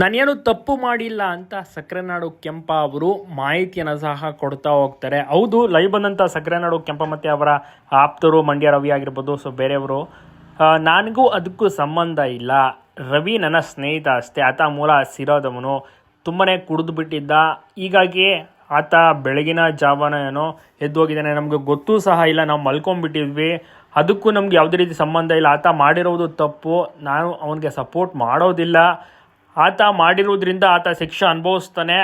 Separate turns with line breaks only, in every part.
ನಾನೇನು ತಪ್ಪು ಮಾಡಿಲ್ಲ ಅಂತ ಸಕ್ರೆನಾಡು ಕೆಂಪ ಅವರು ಮಾಹಿತಿಯನ್ನು ಸಹ ಕೊಡ್ತಾ ಹೋಗ್ತಾರೆ. ಹೌದು ಲೈವ್ ಬಂದಂಥ ಸಕ್ರೆನಾಡು ಕೆಂಪ ಮತ್ತು ಅವರ ಆಪ್ತರು ಮಂಡ್ಯ ರವಿ ಆಗಿರ್ಬೋದು ಸೊ ಬೇರೆಯವರು. ನನಗೂ ಅದಕ್ಕೂ ಸಂಬಂಧ ಇಲ್ಲ. ರವಿ ನನ್ನ ಸ್ನೇಹಿತ ಅಷ್ಟೇ, ಆತ ಮೂಲ ಸಿರೋದವನು ತುಂಬಾ ಕುಡಿದು ಬಿಟ್ಟಿದ್ದ. ಹೀಗಾಗಿ ಆತ ಬೆಳಗಿನ ಜಾವನ ಏನೋ ಎದ್ದು ಹೋಗಿದ್ದಾನೆ. ನಮಗೆ ಗೊತ್ತೂ ಸಹ ಇಲ್ಲ, ನಾವು ಮಲ್ಕೊಂಡ್ಬಿಟ್ಟಿದ್ವಿ ಅದಕ್ಕೂ ನಮ್ಗೆ ಯಾವುದೇ ರೀತಿ ಸಂಬಂಧ ಇಲ್ಲ. ಆತ ಮಾಡಿರೋದು ತಪ್ಪು. ನಾನು ಅವನಿಗೆ ಸಪೋರ್ಟ್ ಮಾಡೋದಿಲ್ಲ. ಆತ ಮಾಡಿರೋದ್ರಿಂದ ಆತ ಶಿಕ್ಷೆ ಅನುಭವಿಸ್ತಾನೆ.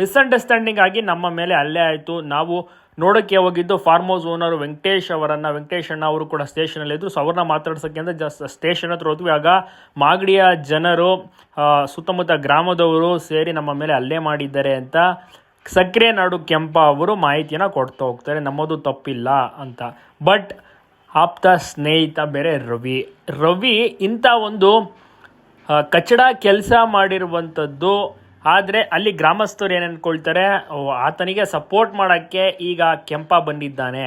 ಮಿಸ್ಅಂಡರ್ಸ್ಟ್ಯಾಂಡಿಂಗ್ ಆಗಿ ನಮ್ಮ ಮೇಲೆ ಅಲ್ಲೇ ಆಯಿತು. ನಾವು ನೋಡೋಕ್ಕೆ ಹೋಗಿದ್ದು ಫಾರ್ಮ್ ಹೌಸ್ ಓನರ್ ವೆಂಕಟೇಶ್ ಅವರನ್ನು. ವೆಂಕಟೇಶ್ ಅಣ್ಣ ಅವರು ಕೂಡ ಸ್ಟೇಷನಲ್ಲಿ ಇದ್ದರು ಸೊ, ಅವ್ರನ್ನ ಮಾತಾಡ್ಸೋಕ್ಕೆ ಜಸ್ಟ್ ಸ್ಟೇಷನ್ ಹತ್ರ ಹೋದ್ವಿ. ಆಗ ಮಾಗಡಿಯ ಜನರು ಸುತ್ತಮುತ್ತ ಗ್ರಾಮದವರು ಸೇರಿ ನಮ್ಮ ಮೇಲೆ ಹಲ್ಲೆ ಮಾಡಿದ್ದಾರೆ ಅಂತ ಸಕ್ಕರೆ ನಾಡು ಕೆಂಪ ಅವರು ಮಾಹಿತಿಯನ್ನು ಕೊಡ್ತಾ ಹೋಗ್ತಾರೆ. ನಮ್ಮದು ತಪ್ಪಿಲ್ಲ ಅಂತ. ಬಟ್ ಆಪ್ತ ಸ್ನೇಹಿತ ಬೇರೆ ರವಿ. ರವಿ ಇಂಥ ಒಂದು ಕಚಡ ಕೆಲಸ ಮಾಡಿರುವಂಥದ್ದು ಆದರೆ ಅಲ್ಲಿ ಗ್ರಾಮಸ್ಥರು ಏನು ಆತನಿಗೆ ಸಪೋರ್ಟ್ ಮಾಡೋಕ್ಕೆ ಈಗ ಕೆಂಪ ಬಂದಿದ್ದಾನೆ.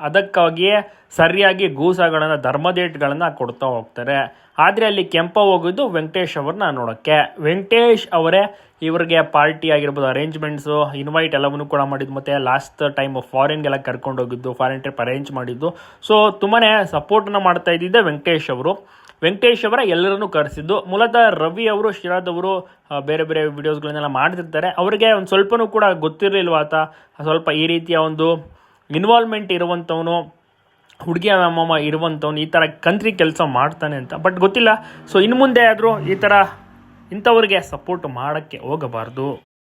ಅದಕ್ಕಾಗಿಯೇ ಸರಿಯಾಗಿ ಗೂಸಗಳನ್ನು, ಧರ್ಮದೇಟ್ಗಳನ್ನು ಕೊಡ್ತಾ ಹೋಗ್ತಾರೆ. ಆದರೆ ಅಲ್ಲಿ ಕೆಂಪ ಹೋಗಿದ್ದು ವೆಂಕಟೇಶ್ ಅವ್ರನ್ನ ನೋಡೋಕ್ಕೆ. ವೆಂಕಟೇಶ್ ಅವರೇ ಇವ್ರಿಗೆ ಪಾರ್ಟಿ ಆಗಿರ್ಬೋದು ಅರೇಂಜ್ಮೆಂಟ್ಸು ಇನ್ವೈಟ್ ಎಲ್ಲವನ್ನೂ ಕೂಡ ಮಾಡಿದ್ದು, ಮತ್ತು ಲಾಸ್ಟ್ ಟೈಮ್ ಫಾರಿನ್ಗೆಲ್ಲ ಕರ್ಕೊಂಡು ಹೋಗಿದ್ದು ಫಾರಿನ್ ಟ್ರಿಪ್ ಅರೇಂಜ್ ಮಾಡಿದ್ದು. ಸೊ ತುಂಬಾ ಸಪೋರ್ಟನ್ನು ಮಾಡ್ತಾ ಇದ್ದಿದ್ದೆ ವೆಂಕಟೇಶ್ ಅವರು. ವೆಂಕಟೇಶ್ ಅವರ ಎಲ್ಲರನ್ನೂ ಕರೆಸಿದ್ದು, ಮೂಲತಃ ರವಿ ಅವರು, ಶಿರಾದ್ ಅವರು ಬೇರೆ ಬೇರೆ ವಿಡಿಯೋಸ್ಗಳನ್ನೆಲ್ಲ ಮಾಡ್ತಿರ್ತಾರೆ. ಅವರಿಗೆ ಒಂದು ಸ್ವಲ್ಪನೂ ಕೂಡ ಗೊತ್ತಿರಲಿಲ್ವ ಆತ? ಸ್ವಲ್ಪ ಈ ರೀತಿಯ ಒಂದು ಇನ್ವಾಲ್ವ್ಮೆಂಟ್ ಇರುವಂಥವನು ಹುಡುಗಿಯ ಅಮ್ಮಮ್ಮ ಇರುವಂಥವ್ನು, ಈ ಥರ ಕಂತ್ರಿ ಕೆಲಸ ಮಾಡ್ತಾನೆ ಅಂತ. ಬಟ್ ಗೊತ್ತಿಲ್ಲ. ಸೊ ಇನ್ನು ಮುಂದೆ ಆದರೂ ಈ ಥರ ಇಂಥವ್ರಿಗೆ ಸಪೋರ್ಟ್ ಮಾಡೋಕ್ಕೆ ಹೋಗಬಾರ್ದು.